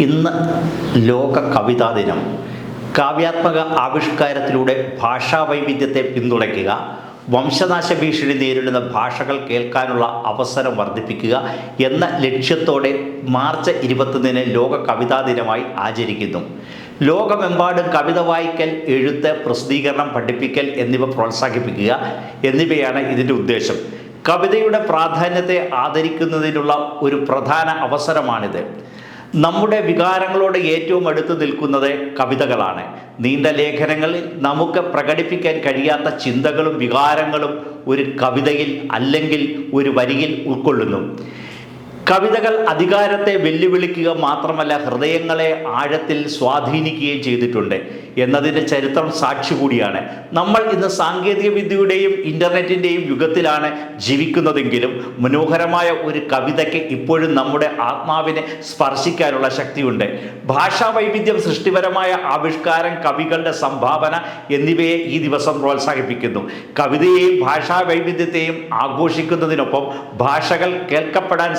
ഇന്ന് ലോക കവിതാ ദിനം. കാവ്യാത്മക ആവിഷ്കാരത്തിലൂടെ ഭാഷാ വൈവിധ്യത്തെ പിന്തുണയ്ക്കുക വംശനാശ ഭീഷണി നേരിടുന്ന ഭാഷകൾ കേൾക്കാനുള്ള അവസരം വർദ്ധിപ്പിക്കുക എന്ന ലക്ഷ്യത്തോടെ മാർച്ച് ഇരുപത്തൊന്നിന് ലോക കവിതാ ദിനമായി ആചരിക്കുന്നു. ലോകമെമ്പാടും കവിത വായിക്കൽ എഴുത്ത് പ്രസിദ്ധീകരണം പഠിപ്പിക്കൽ എന്നിവ പ്രോത്സാഹിപ്പിക്കുക എന്നിവയാണ് ഇതിന്റെ ഉദ്ദേശം. കവിതയുടെ പ്രാധാന്യത്തെ ആദരിക്കുന്നതിനുള്ള ഒരു പ്രധാന അവസരമാണിത്. നമ്മുടെ വികാരങ്ങളോട് ഏറ്റവും അടുത്ത് നിൽക്കുന്നത് കവിതകളാണ്. നീണ്ട ലേഖനങ്ങളിൽ നമുക്ക് പ്രകടിപ്പിക്കാൻ കഴിയാത്ത ചിന്തകളും വികാരങ്ങളും ഒരു കവിതയിൽ അല്ലെങ്കിൽ ഒരു വരിയിൽ ഉൾക്കൊള്ളുന്നു. കവിതകൾ അധികാരത്തെ വെല്ലുവിളിക്കുക മാത്രമല്ല ഹൃദയങ്ങളെ ആഴത്തിൽ സ്വാധീനിക്കുകയും ചെയ്തിട്ടുണ്ട് എന്നതിന്റെ ചരിത്രം സാക്ഷി കൂടിയാണ്. നമ്മൾ ഇന്ന് സാങ്കേതിക വിദ്യയുടെയും ഇന്റർനെറ്റിന്റെയും യുഗത്തിലാണ് ജീവിക്കുന്നതെങ്കിലും മനോഹരമായ ഒരു കവിതയ്ക്ക് ഇപ്പോഴും നമ്മുടെ ആത്മാവിനെ സ്പർശിക്കാനുള്ള ശക്തിയുണ്ട്. ഭാഷാ വൈവിധ്യം സൃഷ്ടിപരമായ ആവിഷ്കാരം കവികളുടെ സംഭാവന എന്നിവയെ ഈ ദിവസം പ്രോത്സാഹിപ്പിക്കുന്നു. കവിതയെയും ഭാഷാ വൈവിധ്യത്തെയും ആഘോഷിക്കുന്നതിനൊപ്പം ഭാഷകൾ കേൾക്കപ്പെടാൻ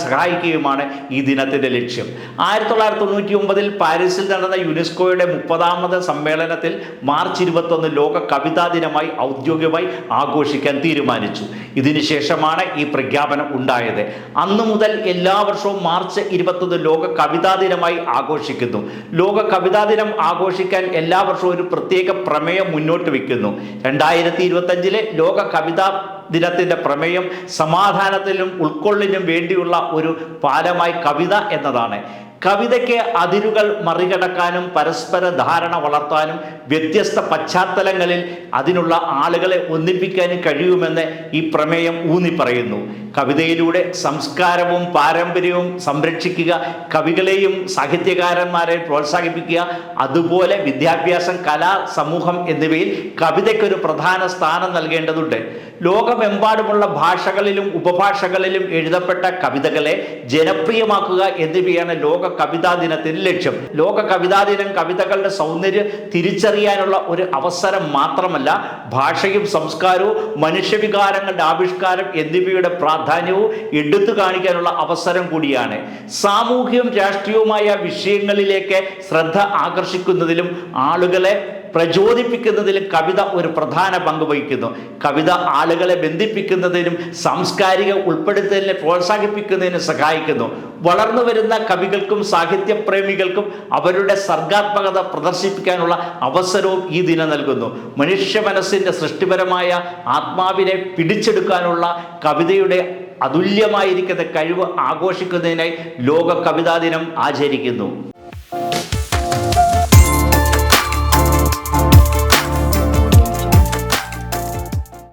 സഹായിക്കുകയുമാണ് ഈ ദിനത്തിന്റെ ലക്ഷ്യം. ആയിരത്തി തൊള്ളായിരത്തി തൊണ്ണൂറ്റി ഒമ്പതിൽ പാരീസിൽ നടന്ന യുനെസ്കോയുടെ മുപ്പതാമത് സമ്മേളനത്തിൽ മാർച്ച് ഇരുപത്തൊന്ന് ലോക കവിതാ ദിനമായി ഔദ്യോഗികമായി ആഘോഷിക്കാൻ തീരുമാനിച്ചു. ഇതിനുശേഷമാണ് ഈ പ്രഖ്യാപനം ഉണ്ടായത്. അന്നു മുതൽ എല്ലാ വർഷവും മാർച്ച് ഇരുപത്തൊന്ന് ലോക കവിതാ ദിനമായി ആഘോഷിക്കുന്നു. ലോക കവിതാ ദിനം ആഘോഷിക്കാൻ എല്ലാ വർഷവും ഒരു പ്രത്യേക പ്രമേയം മുന്നോട്ട് വയ്ക്കുന്നു. രണ്ടായിരത്തി ഇരുപത്തഞ്ചിലെ ലോക കവിതാ ദിനത്തിന്റെ പ്രമേയം സമാധാനത്തിലും ഉൾക്കൊള്ളിനും വേണ്ടിയുള്ള ഒരു പാലമായി കവിത എന്നതാണ്. കവിതയ്ക്ക് അതിരുകൾ മറികടക്കാനും പരസ്പര ധാരണ വളർത്താനും വ്യത്യസ്ത പശ്ചാത്തലങ്ങളിൽ അതിനുള്ള ആളുകളെ ഒന്നിപ്പിക്കാനും കഴിയുമെന്ന് ഈ പ്രമേയം ഊന്നി പറയുന്നു കവിതയിലൂടെ സംസ്കാരവും പാരമ്പര്യവും സംരക്ഷിക്കുക കവികളെയും സാഹിത്യകാരന്മാരെയും പ്രോത്സാഹിപ്പിക്കുക അതുപോലെ വിദ്യാഭ്യാസം കലാ സമൂഹം എന്നിവയിൽ കവിതയ്ക്കൊരു പ്രധാന സ്ഥാനം നൽകേണ്ടതുണ്ട്. ലോകമെമ്പാടുമുള്ള ഭാഷകളിലും ഉപഭാഷകളിലും എഴുതപ്പെട്ട കവിതകളെ ജനപ്രിയമാക്കുക എന്നിവയാണ് ലോക കവിതാ ദിനത്തിന്റെ ലക്ഷ്യം. ലോക കവിതാ ദിനം കവിതകളുടെ സൗന്ദര്യം തിരിച്ചറിയാനുള്ള ഒരു അവസരം മാത്രമല്ല ഭാഷയും സംസ്കാരവും മനുഷ്യവികാരങ്ങളുടെ ആവിഷ്കാരം എന്നിവയുടെ പ്രാധാന്യവും എടുത്തു കാണിക്കാനുള്ള അവസരം കൂടിയാണ്. സാമൂഹ്യവും രാഷ്ട്രീയവുമായ വിഷയങ്ങളിലേക്ക് ശ്രദ്ധ ആകർഷിക്കുന്നതിലും ആളുകളെ പ്രചോദിപ്പിക്കുന്നതിലും കവിത ഒരു പ്രധാന പങ്ക് വഹിക്കുന്നു. കവിത ആളുകളെ ബന്ധിപ്പിക്കുന്നതിനും സാംസ്കാരിക ഉൾപ്പെടുത്തലിനെ പ്രോത്സാഹിപ്പിക്കുന്നതിനും സഹായിക്കുന്നു. വളർന്നു വരുന്ന കവികൾക്കും സാഹിത്യപ്രേമികൾക്കും അവരുടെ സർഗാത്മകത പ്രദർശിപ്പിക്കാനുള്ള അവസരവും ഈ ദിനം നൽകുന്നു. മനുഷ്യ മനസ്സിന്റെ സൃഷ്ടിപരമായ ആത്മാവിനെ പിടിച്ചെടുക്കാനുള്ള കവിതയുടെ അതുല്യമായിരിക്കുന്ന കഴിവ് ആഘോഷിക്കുന്നതിനായി ലോക കവിതാ ദിനം ആചരിക്കുന്നു.